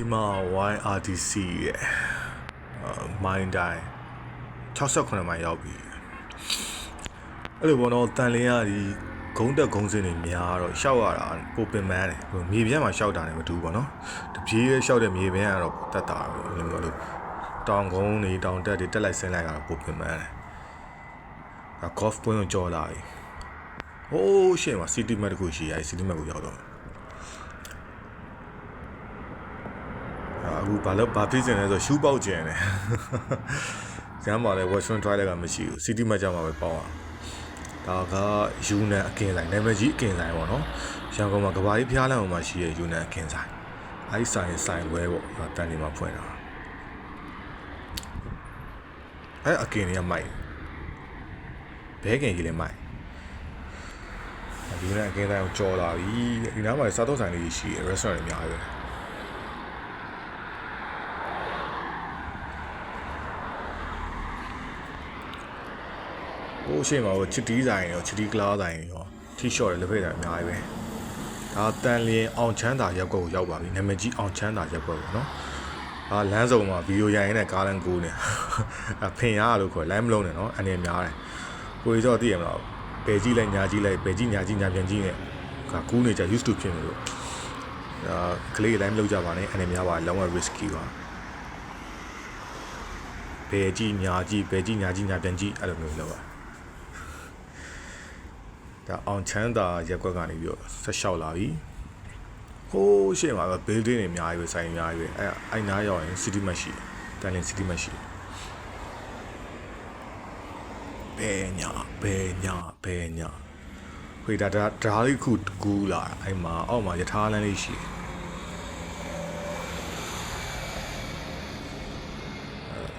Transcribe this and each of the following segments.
ဒီမှာ YRDC ရဲ့မိုင်းတိုင်း68မိုင်ရောက်ပြီအဲ့လိုပေါ့နော်တန်လင်းရဒီဂုံးတက်ဂုံးစင်းတွေများတော့ရှောက်ရတာပိုပင်ပန်းတယ်ဟိုမြေပြန့်မှာရှောက်တာနဲ့မတူဘူးပေါ့နော်တပြေးရဲရှောက်တဲ့မြေပြန့်ကတော့တက်တာပဲအဲ့လိုမျိုးလို့တောင်ကုန်းတွေတောင်တက်တွေတက်လိုက်ဆင်းလိုက်ကတော့ပိုပင်ပန်းတယ်အကော့ဖ်ပွင့်ကိုကြော်လာပြီဟိုးရှေ့မှာ city map တခုရှိရဲ city map ကိုရောက်တော့ အခုဘာလို့ဘာဖြစ်နေလဲဆိုရှူးပေါက်ကျင်တယ်။ကျမ်းပါလေ Western Toilet ကမရှိဘူး။ City မှာကြောက်မှာပဲပေါက်အောင်။ဒါကယူနန်အကင်ဆိုင်နာမည်ကြီးအကင်ဆိုင်ပေါ့နော်။ရန်ကုန်မှာကဘာကြီးဖျားလမ်းပေါ်မှာရှိတဲ့ယူနန်အကင်ဆိုင်။အဲဒီဆိုင်ဆိုင်ဝဲပေါ့။ဒါတန်နေမှာဖွင့်တာ။အဲအကင်တွေကမိုက်။ဘဲကင်ကြီးလည်းမိုက်။ယူနန်အကင်ဆိုင်ကိုကြော်လာပြီ။ဒီနားမှာစားတော့ဆိုင်လေးရှိတယ် restaurant တွေအများကြီးပဲ။ ဟိုအရှိမဟိုချစ်တီးဆိုင်ရောချစ်တီးကလားဆိုင်ရောထီရှော့တွေလက်ဖက်တွေအများကြီးပဲဒါတန်လျင်အောင်ချမ်းသာရက်ကွက်ကိုရောက်ပါပြီနာမည်ကြီးအောင်ချမ်းသာရက်ကွက်ပေါ့နော်အာလမ်းစုံမှာဗီဒီယိုရိုင်နေတဲ့ကားလမ်းကိုနေအဖင်ရလို့ခေါ်လမ်းမလုံးနဲ့နော်အနေများတယ်ကိုကြီးတော့သိရမလားဘယ်ကြီးလိုက်ညာကြီးလိုက်ဘယ်ကြီးညာကြီးညာပြန်ကြီးနဲ့ကကူးနေကြ used to ဖြစ်နေလို့အာကလေးတိုင်းမလုပ်ကြပါနဲ့အနေများပါလုံးဝ risky ပါဘယ်ကြီးညာကြီးဘယ်ကြီးညာကြီးညာပြန်ကြီးအဲ့လိုမျိုးလုပ်ပါ ဒါအောင်ချမ်းသာရက်ကွက်ကနေပြီးတော့ဆက်လျှောက်လာပြီဟိုးရှေ့မှာပဲ building တွေအများကြီးပဲဆိုင်အများကြီးပဲအဲအိုင်နာရောက်ရင် city match ရှိတယ်တန်လင် city match ရှိဘယ်ညာဘယ်ညာဘယ်ညာဝေးဒါဒါဓာတ်လေးခုကူးလာအဲ့မှာအောက်မှာယထာလမ်းလေးရှိတယ်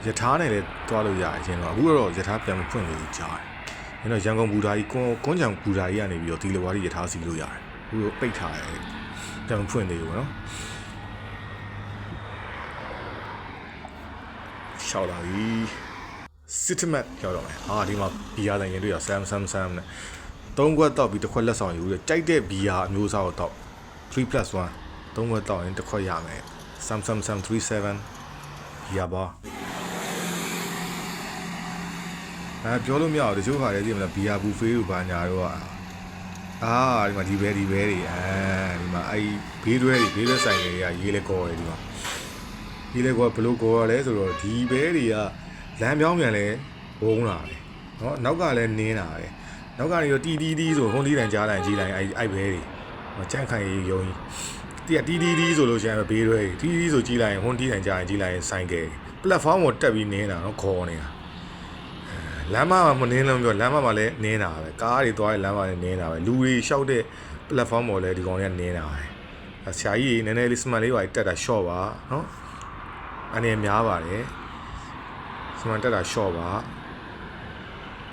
ယထာနဲ့လည်းတွားလို့ရအရင်တော့အခုတော့ယထာပြန်မဖွင့်လို့ကြားတယ်။ အဲ့တော့ရန်ကုန်ဘူတာကြီးကွန်ကွန်ကြောင်ဘူတာကြီးကနေပြီးတော့ဒီလိုဝါးကြီးယထာစီလို့ရတယ်။အခုတော့ပိတ်ထားတယ်။ပြန်မဖွင့်သေးဘူးနော်။ရှောက်လာပြီ။ Citimat ရောက်တော့မယ်။ဟာဒီမှာဘီယာတိုင်းရင်တွေ့ရဆမ်ဆမ်ဆမ်နဲ့သုံးခွက်တောက်ပြီးတစ်ခွက်လက်ဆောင်ယူတယ်။ကြိုက်တဲ့ဘီယာအမျိုးအစားကိုတောက် 3+1 သုံးခွက်တောက်ရင်တစ်ခွက်ရမယ်။ Sam Sam Sam 37ဘီယာပါ။ အဲပြောလို့မရဘူးတချို့ခါလေးကြည့်မလားဘီယာဘူဖေးတို့ဘာညာတော့အာဒီမှာဒီဘဲဒီဘဲတွေအဲဒီမှာအဲဒီဘေးတွဲတွေဘေးတွဲဆိုင်တွေကရေးလဲကော်ရယ်ဒီမှာရေးလဲကော်ဘလို့ကော်ရလဲဆိုတော့ဒီဘဲတွေကလမ်းပြောင်းပြန်လဲဝုန်းလာတယ်နော်နောက်ကလည်းနင်းလာတယ်နောက်ကနေတော့တီတီတီဆိုဟွန်လီတိုင်ကြားတိုင်းကြီးတိုင်းအဲအဲဘဲတွေကြန့်ခိုင်ရုံကြီးတီတီတီဆိုလို့ရှိရင်ဘေးတွဲတီတီဆိုကြီးလိုက်ဟွန်တီတိုင်ကြားတိုင်းကြီးလိုက်ဆိုင်ကယ်ပလက်ဖောင်းပေါ်တက်ပြီးနင်းလာနော်ခေါ်နေတာ လမ်းမမှာမနင်းလုံးပြောလမ်းမမှာလည်းနင်းတာပဲကားတွေသွားတဲ့လမ်းမလည်းနင်းတာပဲလူတွေရှောက်တဲ့ platform ပေါ်လည်းဒီကောင်တွေကနင်းတာပဲအဲဆရာကြီးနည်းနည်းလေး smart လေးပါတက်တာ short ပါနော်အနေများပါတယ် smart တက်တာ short ပါ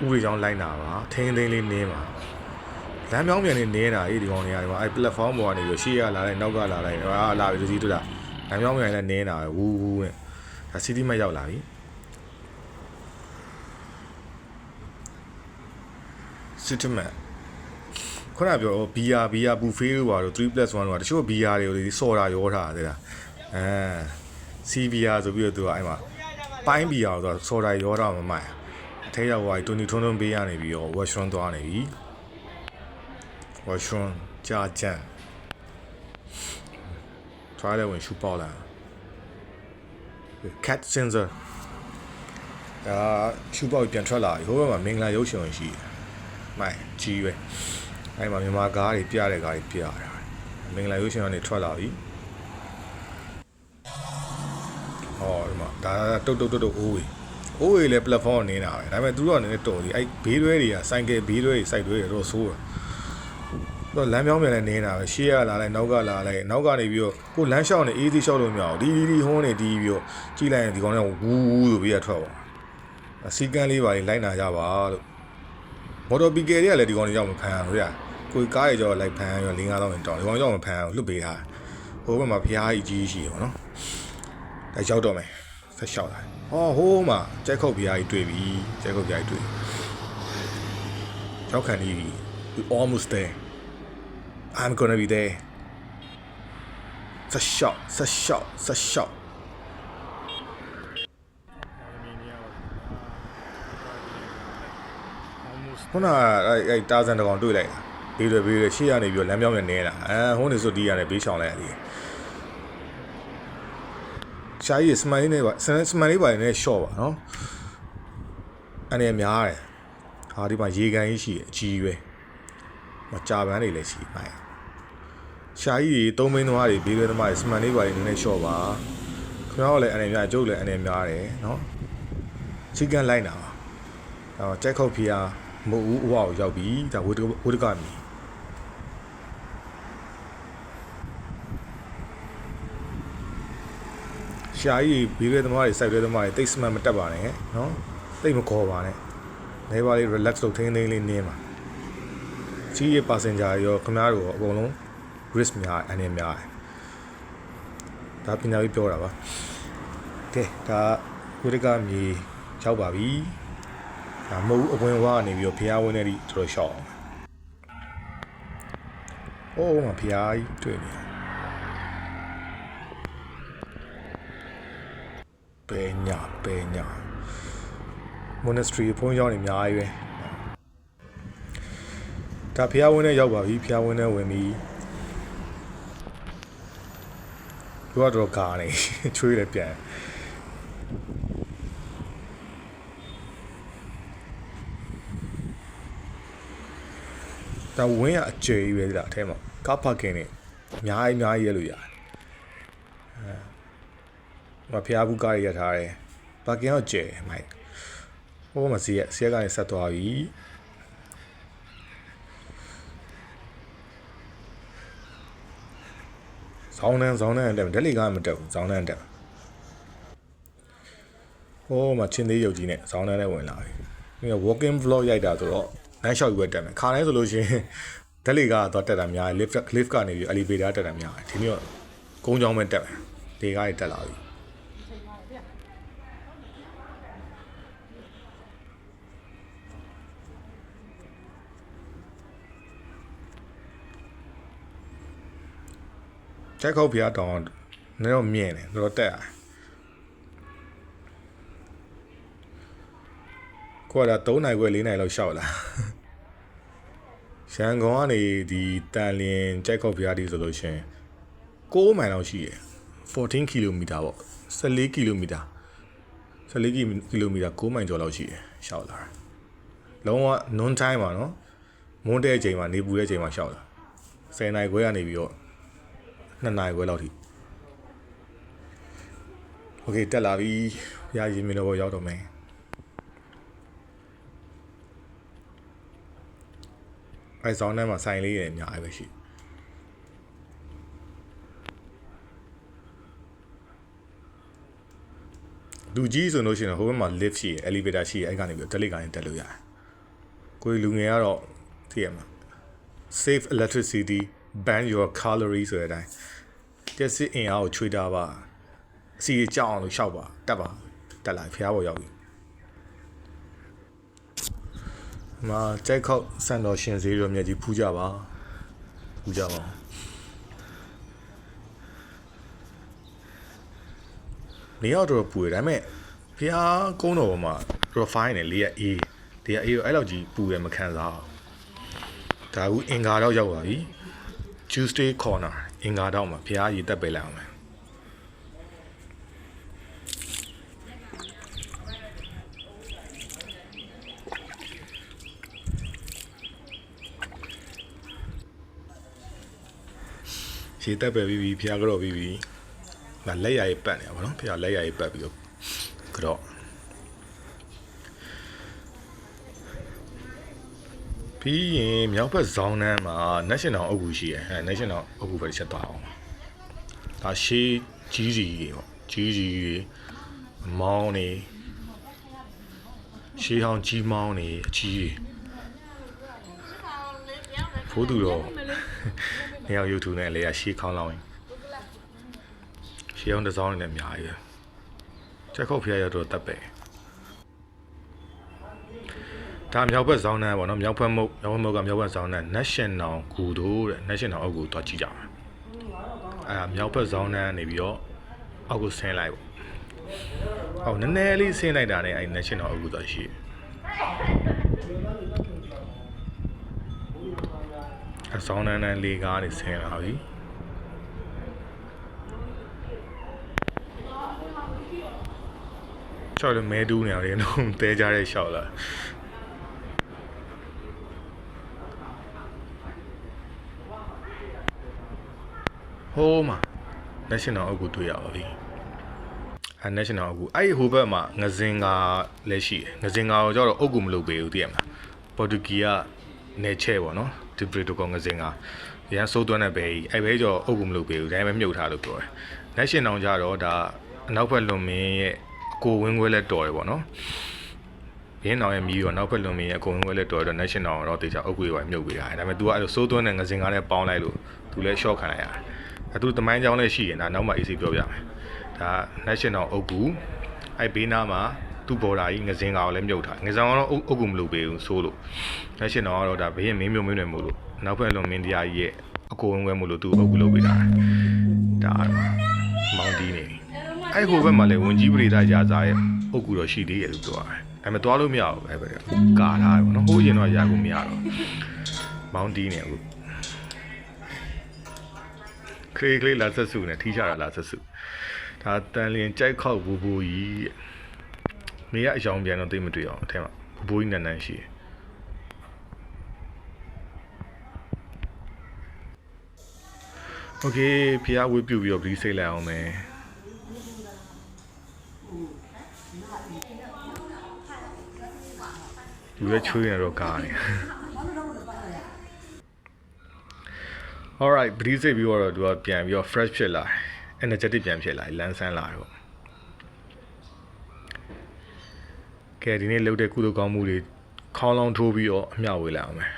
ဥတွေကြောင်းလိုက်တာပါထင်းထင်းလေးနင်းပါလမ်းပြောင်းပြန်နေနေတာအေးဒီကောင်တွေကဒီမှာအဲ platform ပေါ်ကနေပြီးရှေ့ကလာလိုက်နောက်ကလာလိုက်အာလာပြီလူကြီးတို့လားလမ်းပြောင်းပြန်လည်းနင်းတာပဲဝူးဝူးနဲ့ဒါ city map ရောက်လာပြီ Citimat ခုနပြောဘီယာဘီယာဘူဖေးလို့ပါတော့ 3+1 တော့တချို့ဘီယာတွေကိုဒီစော်တာရောထားတယ်လားအဲစီဘီယာဆိုပြီးတော့သူကအဲ့မှာပိုင်းဘီယာဆိုတော့စော်တာရောတာမမိုက်အထဲရောက်သွားပြီတွန်တွန်တွန်ပေးရနေပြီးတော့ washroom သွားနေပြီ washroom ကြာကြံထွားတယ်ဝင်ရှူပေါက်လာ cat sensor အာရှူပေါက်ပြန်ထွက်လာပြီဟိုဘက်မှာမင်္ဂလာရုပ်ရှင်ဝင်ရှိတယ် မိုင်ကြီးပဲအဲ့မှာမြန်မာကားတွေပြတဲ့ကားတွေပြရတာမင်္ဂလာရုပ်ရှင်ကနေထွက်လာပြီဟောဒီမှာဒါတုတ်တုတ်တုတ်တုတ်အိုးဝေးအိုးဝေးလည်း platform နေတာပဲဒါပေမဲ့သူတို့ကလည်းတော်ပြီအဲ့ဘေးတွဲတွေကစိုက်ကယ်ဘေးတွဲတွေစိုက်တွဲတွေတော့ဆိုးတာတော့လမ်းပြောင်းပြန်လဲနေတာပဲရှေ့ကလာလိုက်နောက်ကလာလိုက်နောက်ကနေပြီးတော့ကိုလမ်းလျှောက်နေအေးသေးလျှောက်လို့မရဘူးဒီဒီဒီဟွန်းနေဒီပြီးတော့ကြည့်လိုက်ရင်ဒီကောင်ကဝူးဝူးဆိုပြီးရထွက်ပါစီကန်းလေးပါလေးလိုက်နာကြပါလို့ မော်တော်ပီကယ်တွေကလည်းဒီကောင်တွေရောက်မဖမ်းအောင်ဗျာကိုကားတွေကြောလိုက်ဖမ်းရော၄၅တောင်းတောင်းဒီကောင်ရောက်မဖမ်းအောင်လွတ်ပေးတာဟိုဘက်မှာဖျားကြီးကြီးရှိရပါတော့ဒါရောက်တော့မယ်ဆက်လျှောက်လာဟောဟိုးမှာကျက်ခုတ်ဖျားကြီးတွေ့ပြီကျက်ခုတ်ဖျားကြီးတွေ့ရောက်ခံနေပြီ we almost there i'm gonna be there ဆက်လျှောက်ဆက်လျှောက်ဆက်လျှောက် ခုနကအဲ့အဲ့တာဇန်တကောင်တွေ့လိုက်တာဘေးတွေဘေးတွေရှေ့ကနေပြီးတော့လမ်းပြောင်းနဲ့နဲတာအဲဟိုနေဆိုတီးရတယ်ဘေးချောင်လိုက်ရတယ်ရှားကြီးစမန်လေးနဲ့ပါစမန်လေးပါနေရှော့ပါနော်အနေများတယ်ဟာဒီမှာရေကန်ကြီးရှိတယ်အကြီးပဲမကြာပန်းတွေလည်းရှိပါတယ်ရှားကြီးတွေသုံးမင်းသမားတွေဘေးတွေသမားတွေစမန်လေးပါနေနည်းနည်းရှော့ပါခင်ဗျားတို့လည်းအနေများအကျုပ်လည်းအနေများတယ်နော်ချီကန်လိုက်တာပါအော်ကြက်ခုတ်ဖီယာ မဟုတ်ဘူးဥဝကိုရောက်ပြီဒါဝေဒဝေဒကမီရှားကြီးဘေးရဲသမားတွေစိုက်ရဲသမားတွေတိတ်စမန်မတက်ပါနဲ့နော်တိတ်မခေါ်ပါနဲ့နေပါလေး relax လုပ်ထိန်းသိမ်းလေးနင်းပါကြီးရဲ့ passenger ရောခင်ဗျားတို့ရောအကုန်လုံး risk များအနေများတယ်ဒါပညာရေးပြောတာပါကဲဒါဝိရကမြေရောက်ပါပြီ ဒါမဟုတ်ဘူးအဝင်ဝါကနေပြီးတော့ဖျားဝင်နေပြီတော်တော်ရှောက်အောင်အိုးမဖျားကြီးတွေ့နေပေညာပေညာ monastery ဘုန်းကြီးကျောင်းတွေအများကြီးပဲဒါဖျားဝင်နဲ့ရောက်ပါပြီဖျားဝင်နဲ့ဝင်ပြီသူကတော့ကာနေချွေးလည်းပြန် ဒါဝင်းရအကျယ်ကြီးပဲဒီလားအထဲမှာကားပါကင်နေအများကြီးအများကြီးရလို့ရတယ်အဲမဖျားဘူးကားရရထားတယ်ပါကင်ကကျယ်မိုက်ဟိုမှာစီရစီရကနေဆက်သွားပြီဇောင်းနန်းဇောင်းနန်းတက်တယ်လီကမတက်ဘူးဇောင်းနန်းတက်ဟိုမှာချင်းသေးရုပ်ကြီးနဲ့ဇောင်းနန်းနဲ့ဝင်လာပြီပြီးတော့ walking vlog ရိုက်တာဆိုတော့ လမ်းလျှောက်ရွက်တက်မယ်ခါတိုင်းဆိုလို့ရှိရင်ဓလိကတော့တက်တာများတယ် lift lift ကနေပြီး elevator တက်တာများတယ်ဒီနေ့တော့ကုန်းချောင်းပဲတက်မယ်ဒီကားကြီးတက်လာပြီချက်ခုတ်ဖျားတောင်နည်းတော့မြင်တယ်တော်တော်တက်ရတယ်ကိုက3နိုင်ခွဲ4နိုင်လောက်ရှောက်လာ ရန်ကုန်ကနေဒီတန်လင်းချက်ခုတ်ဖျားတီဆိုလို့ရှင်6မိုင်လောက်ရှိရယ်14ကီလိုမီတာပေါ့14ကီလိုမီတာ14ကီလိုမီတာ6မိုင်ကျော်လောက်ရှိရယ်ရှောက်လာလုံးဝ non time ပါနော်မွန်းတဲ့အချိန်မှာနေပူတဲ့အချိန်မှာရှောက်လာ10နိုင်ခွဲကနေပြီးတော့2နိုင်ခွဲလောက်ထိโอเคတက်လာပြီရရင်မင်းတော့ရောက်တော့မယ် အဲဇောင်းထဲမှာဆိုင်လေးရအများကြီးပဲရှိလူကြီးဆိုလို့ရှိရင်ဟိုဘက်မှာ lift ရှိရယ် elevator ရှိရယ်အဲ့ကနေပြီးတော့ delete ကနေတက်လို့ရတယ်ကိုယ်လူငယ်ကတော့သိရမှာ save electricity ban your calories ဆိုတဲ့အတိုင်းတက်စစ်အင်အားကိုချွေတာပါအစီကြောက်အောင်လို့ရှောက်ပါတက်ပါတက်လာဖျားပေါ်ရောက်ပြီ မာကြိုက်ခောက်စံတော်ရှင်ဈေးရောမြတ်ကြီးဖူးကြပါဖူးကြပါနေရောက်တော့ပူတယ်ဒါပေမဲ့ဖျားကုန်းတော်ပေါ်မှာ profile နဲ့လေးရအေးဒီကအေးရောအဲ့လောက်ကြီးပူတယ်မခံစားအောင်ဒါကူအင်္ဂါတော့ရောက်ပါပြီ Tuesday corner အင်္ဂါတော့မှာဖျားရည်တက်ပေးလိုက်အောင် ရေတက်ပဲပြီးပြီဖျားကတော့ပြီးပြီငါလက်ရည်ပတ်နေပါတော့ဖျားလက်ရည်ပတ်ပြီးတော့ကတော့ပြီးရင်မြောက်ဘက်ဇောင်းနန်းမှာ national အုပ်ကူရှိရယ်အဲ national အုပ်ကူပဲချက်သွားအောင်ဒါရှေးကြီးကြီးတွေပေါ့ကြီးကြီးတွေမောင်းနေရှေးဟောင်းကြီးမောင်းနေအကြီးတွေဖိုးသူတော့ နေရာ YouTube နဲ့လေရရှေးခေါင်းလောင်းရင်ရှေးဟောင်းတစ်စောင်းနေလည်းအများကြီးပဲချက်ခုတ်ဖျားရတော့တက်ပဲဒါမြောက်ဘက်ဇောင်းနန်းပေါ့နော်မြောက်ဘက်မုတ်မြောက်ဘက်မုတ်ကမြောက်ဘက်ဇောင်းနန်း National ဂူတို့တဲ့ National အုပ်ကူတော့ကြည့်ကြပါအာမြောက်ဘက်ဇောင်းတန်းနေပြီးတော့အောက်ကိုဆင်းလိုက်ပေါ့ဟောနည်းနည်းလေးဆင်းလိုက်တာနဲ့အဲ့ national အကူတော့ရှိတယ် အဆောင်တန်းတန်းလေးကားနေဆင်းလာပြီချောက်လည်းမဲတူးနေရတယ်နော်တဲကြတဲ့ရှောက်လာဟိုးမှာ national အကူတွေ့ရပါပြီအဲ national အကူအဲ့ဒီဟိုဘက်မှာငစင်ကာလည်းရှိတယ်ငစင်ကာကိုကျတော့အုတ်ကူမလုပ်ပေးဘူးသိရမလားပေါ်တူဂီကနေချဲပေါ့နော် ဒီပရီတိုကောငစင်ကာရန်စိုးသွန်းတဲ့ဘဲကြီးအဲ့ဘဲကျော်အုတ်ကူမလုပ်ပေးဘူးဒါပေမဲ့မြုပ်ထားလို့ပြောတယ် national ကျတော့ဒါအနောက်ဘက်လွန်မင်းရဲ့အကိုဝင်းခွဲလက်တော်တယ်ပေါ့နော်ဘင်းအောင်ရဲ့မြည်ရောနောက်ဘက်လွန်မင်းရဲ့အကိုဝင်းခွဲလက်တော်တော့ national တော့တေချာအုတ်ကူရွာမြုပ်ပေးတာဒါပေမဲ့ तू ကအဲ့လိုစိုးသွန်းတဲ့ငစင်ကာနဲ့ပေါင်းလိုက်လို့ तू လည်း short ခံလိုက်ရတယ်အဲသူတမိုင်းကြောင်းလည်းရှိရင်ဒါနောက်မှ AC ပြောပြမယ်ဒါ national အုပ်ကူအဲ့ဘေးနားမှာ သူ့ဘော်ဒါကြီးငစင်ကောင်လည်းမြုပ်ထားငစင်ကောင်တော့အုပ်ကူမလုပ်ပေးဘူးဆိုးလို့ national ကတော့ဒါဘေးရင်မင်းမျိုးမင်းတွေမို့လို့နောက်ဘက်လုံးမင်းတရားကြီးရဲ့အကိုဝင်ခွဲမို့လို့သူအုပ်ကူလုပ်ပေးတာဒါမောင်တီးနေအဲ့ဟိုဘက်မှာလည်းဝင်ကြီးပရိသတ်ရာဇာရဲ့အုပ်ကူတော့ရှိသေးရဲ့သူပြောတယ်ဒါပေမဲ့သွားလို့မရဘူးအဲ့ဘက်ကကာထားတယ်ပေါ့နော်ဟိုးရင်တော့ရာကူမရတော့မောင်တီးနေအခုခလေးကလေးလာဆက်စုနဲ့ထိချတာလာဆက်စုဒါတန်လျင်ကြိုက်ခောက်ဘူဘူကြီးတဲ့ နေရအယောင်ပြန်တော့သိမတွေ့အောင်အထဲမှာဘူဘူကြီးနန်းနန်းရှိတယ်โอเคဖျားဝေးပြုတ်ပြီးတော့ဗီးစိတ်လိုက်အောင်မယ်လူလည်းချွေးနေတော့ကားနေ alright ဗီးစိတ်ပြီးတော့သူကပြန်ပြီးတော့ fresh ဖြစ်လာတယ် energetic ပြန်ဖြစ်လာတယ်လန်းဆန်းလာတ ဒီနေ့လုပ်တဲ့ကုသိုလ်ကောင်းမှုတွေခေါင်းလောင်းထိုးပြီးတော့အမျှဝေလိုက်အောင်မယ်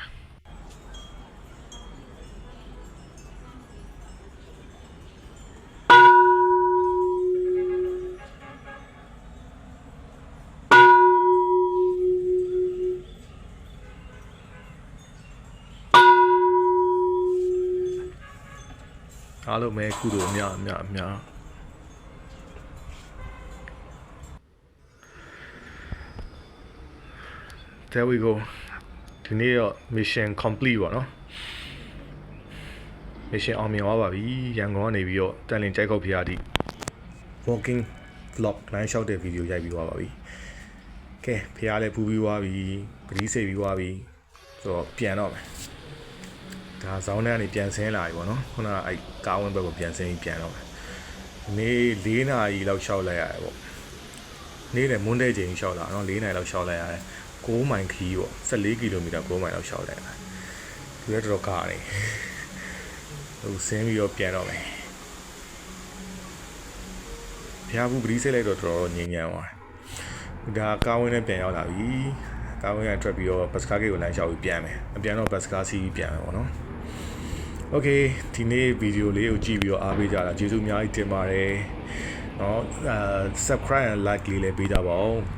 အားလုံးပဲကုသိုလ်အများအများအများ there we go ဒီနေ့တော့ mission complete ပေါ့နော် mission အောင်မြင်သွားပါပြီရန်ကုန်ကနေပြီးတော့တန်လင်ကြိုက်ခောက်ဖျားတိ walking vlog လမ်းလျှောက်တဲ့ဗီဒီယိုရိုက်ပြီးသွားပါပြီကဲဖျားလည်းပူပြီးသွားပြီပတိစိတ်ပြီးသွားပြီဆိုတော့ပြန်တော့မယ်ဒါဇောင်းထဲကနေပြန်ဆင်းလာပြီပေါ့နော်ခုနကအဲ့ကားဝင်ဘက်ကိုပြန်ဆင်းပြီးပြန်တော့မယ်ဒီနေ့၄နာရီလောက်ရှောက်လိုက်ရတယ်ပေါ့နေ့လည်းမွန်းတဲ့ချိန်ရှောက်လာနော်၄နာရီလောက်ရှောက်လိုက်ရတယ် 9မိုင်ခီးပေါ့14ကီလိုမီတာ9မိုင်လောက်ရှောက်လိုက်ရတယ်ဒီလည်းတော်တော်ကားနေဟိုဆင်းပြီးတော့ပြန်တော့မယ်ဖျားဘူးပတိစိတ်လိုက်တော့တော်တော်ငြိမ်ငြမ်းသွားတယ်ဒါကားဝင်နဲ့ပြန်ရောက်လာပြီကားဝင်ကထွက်ပြီးတော့ဘတ်စကားဂိတ်ကိုလမ်းလျှောက်ပြီးပြန်မယ်အပြန်တော့ဘတ်စကားစီးပြီးပြန်မယ်ပေါ့နော်โอเคဒီနေ့ဗီဒီယိုလေးကိုကြည့်ပြီးတော့အားပေးကြတာကျေးဇူးအများကြီးတင်ပါတယ်เนาะအာ subscribe and like လေးလည်းပေးကြပါဦး